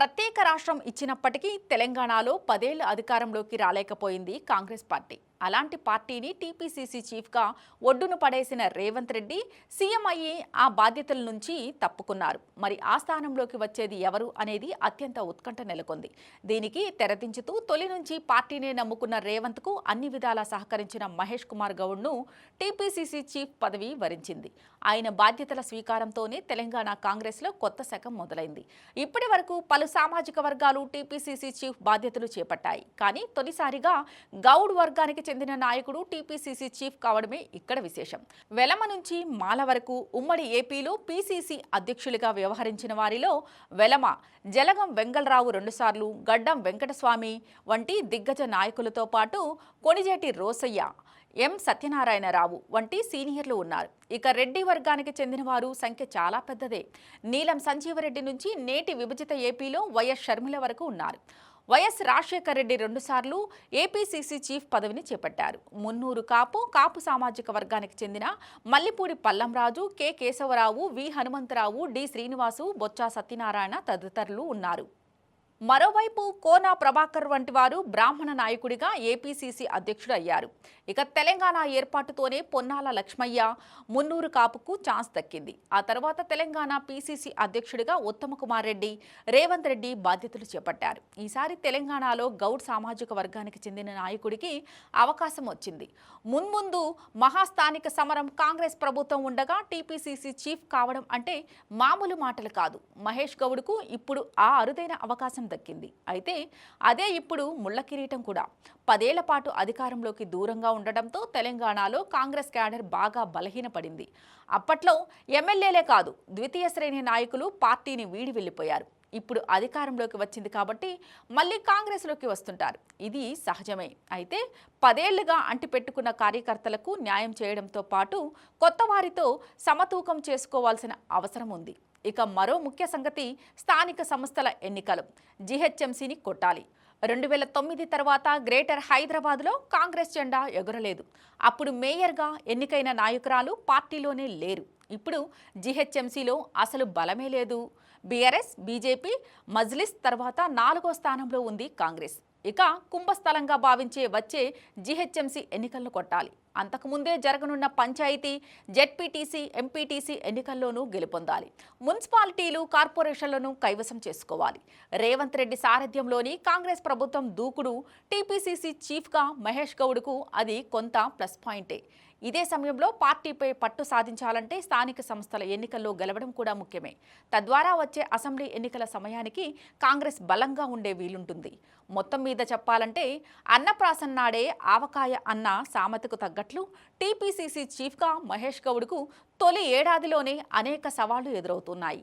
ప్రత్యేక రాష్ట్రం ఇచ్చినప్పటికీ తెలంగాణలో పదేళ్ళ అధికారంలోకి రాలేకపోయింది కాంగ్రెస్ పార్టీ. అలాంటి పార్టీని టీపీసీసీ చీఫ్గా ఒడ్డును పడేసిన రేవంత్ రెడ్డి సీఎం అయ్యి ఆ బాధ్యతల నుంచి తప్పుకున్నారు. మరి ఆ స్థానంలోకి వచ్చేది ఎవరు అనేది అత్యంత ఉత్కంఠ నెలకొంది. దీనికి తెరదించుతూ తొలి నుంచి పార్టీనే నమ్ముకున్న రేవంత్కు అన్ని విధాలా సహకరించిన మహేష్ కుమార్ గౌడ్ను టీపీసీసీ చీఫ్ పదవి వరించింది. ఆయన బాధ్యతల స్వీకారంతోనే తెలంగాణ కాంగ్రెస్లో కొత్త శకం మొదలైంది. ఇప్పటి వరకు పలు సామాజిక వర్గాలు టీపీసీసీ చీఫ్ బాధ్యతలు చేపట్టాయి. కానీ తొలిసారిగా గౌడ్ వర్గానికి చెందిన నాయకుడు టీపీసీసీ చీఫ్ కావడమే ఇక్కడ విశేషం. వెలమ నుంచి మాల వరకు ఉమ్మడి ఏపీలో పీసీసీ అధ్యక్షులుగా వ్యవహరించిన వారిలో వెలమ జలగం వెంగళరావు రెండుసార్లు గడ్డం వెంకటస్వామి వంటి దిగ్గజ నాయకులతో పాటు కొణిజేటి రోసయ్య ఎం సత్యనారాయణరావు వంటి సీనియర్లు ఉన్నారు. ఇక రెడ్డి వర్గానికి చెందిన వారు సంఖ్య చాలా పెద్దదే. నీలం సంజీవరెడ్డి నుంచి నేటి విభజిత ఏపీలో వైఎస్ షర్మిల వరకు ఉన్నారు. వైఎస్ రాజశేఖర రెడ్డి రెండుసార్లు ఏపీసీసీ చీఫ్ పదవిని చేపట్టారు. మున్నూరు కాపు కాపు సామాజిక వర్గానికి చెందిన Mallipudi Pallamraju K Keshavarao V Hanumantharao D Srinivasu Botcha Satyanarayana తదితరులు ఉన్నారు. మరోవైపు కోనా ప్రభాకర్ వంటి వారు బ్రాహ్మణ నాయకుడిగా ఏపీసీసీ అధ్యక్షుడు అయ్యారు ఇక తెలంగాణ ఏర్పాటుతోనే పొన్నాల లక్ష్మయ్య మున్నూరు కాపుకు ఛాన్స్ దక్కింది. ఆ తర్వాత తెలంగాణ పీసీసీ అధ్యక్షుడిగా ఉత్తమ కుమార్ రెడ్డి రేవంత్ రెడ్డి బాధ్యతలు చేపట్టారు. ఈసారి తెలంగాణలో గౌడ్ సామాజిక వర్గానికి చెందిన నాయకుడికి అవకాశం వచ్చింది. మున్ముందు మహాస్థానిక సమరం కాంగ్రెస్ ప్రభుత్వం ఉండగా టీపీసీసీ చీఫ్ కావడం అంటే మామూలు మాటలు కాదు. మహేష్ గౌడ్కు ఇప్పుడు ఆ అరుదైన అవకాశం దక్కింది. అయితే అదే ఇప్పుడు ముళ్ళ కిరీటం కూడా. పదేళ్ళ పాటు అధికారంలోకి దూరంగా ఉండడంతో తెలంగాణలో కాంగ్రెస్ క్యాడర్ బాగా బలహీనపడింది. అప్పట్లో ఎమ్మెల్యేలే కాదు ద్వితీయ శ్రేణి నాయకులు పార్టీని వీడి వెళ్ళిపోయారు. ఇప్పుడు అధికారంలోకి వచ్చింది కాబట్టి మళ్ళీ కాంగ్రెస్లోకి వస్తుంటారు. ఇది సహజమే. అయితే పదేళ్ళుగా అంటిపెట్టుకున్న కార్యకర్తలకు న్యాయం చేయడంతో పాటు కొత్త వారితో సమతూకం చేసుకోవాల్సిన అవసరం ఉంది. ఇక మరో ముఖ్య సంగతి స్థానిక సంస్థల ఎన్నికలు. జీహెచ్ఎంసీని కొట్టాలి. రెండు వేల తొమ్మిది తర్వాత గ్రేటర్ హైదరాబాద్లో కాంగ్రెస్ జెండా ఎగురలేదు. అప్పుడు మేయర్గా ఎన్నికైన నాయకురాలు పార్టీలోనే లేరు. ఇప్పుడు జీహెచ్ఎంసీలో అసలు బలమే లేదు. బీఆర్ఎస్ బీజేపీ మజ్లిస్ తర్వాత నాలుగో స్థానంలో ఉంది కాంగ్రెస్. ఇక కుంభస్థలంగా భావించే వచ్చే జీహెచ్ఎంసీ ఎన్నికలను కొట్టాలి. అంతకుముందే జరగనున్న పంచాయతీ జెడ్పీటీసీ ఎంపీటీసీ ఎన్నికల్లోనూ గెలుపొందాలి. మున్సిపాలిటీలు కార్పొరేషన్లను కైవసం చేసుకోవాలి. రేవంత్ రెడ్డి సారథ్యంలోని కాంగ్రెస్ ప్రభుత్వం దూకుడు టీపీసీసీ చీఫ్గా మహేష్ గౌడ్కు అది కొంత ప్లస్ పాయింటే. ఇదే సమయంలో పార్టీపై పట్టు సాధించాలంటే స్థానిక సంస్థల ఎన్నికల్లో గెలవడం కూడా ముఖ్యమే. తద్వారా వచ్చే అసెంబ్లీ ఎన్నికల సమయానికి కాంగ్రెస్ బలంగా ఉండే వీలుంటుంది. మొత్తం మీద చెప్పాలంటే అన్నప్రాసన్ నాడే ఆవకాయ అన్న సామెతకు తగ్గట్లు టీపీసీసీ చీఫ్గా మహేష్ గౌడ్కు తొలి ఏడాదిలోనే అనేక సవాళ్ళు ఎదురవుతున్నాయి.